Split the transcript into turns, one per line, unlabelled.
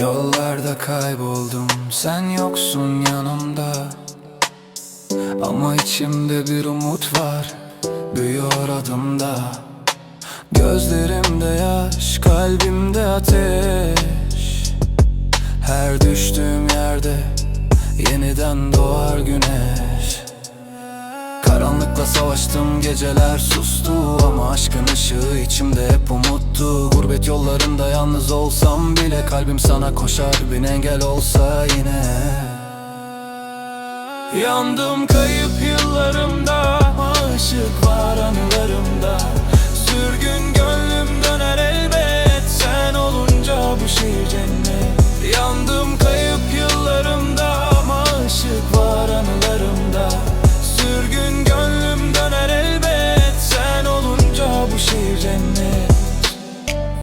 Yollarda kayboldum sen yoksun yanımda. Ama içimde bir umut var Büyüyor adımda. Gözlerimde yaş kalbimde ateş. Her düştüğüm yerde yeniden doğar güneş. Karanlıkla savaştım geceler sustu. Ama aşkın ışığı içimde hep umuttu gurbet yollarında yalnız olsam bile Kalbim sana koşar. Bin engel olsa yine. Yandım kayıp yıllarımda Aşık var anılarımda. Sürgün gönlüm döner elbet Sen olunca bu şehir cennet. Yandım kayıp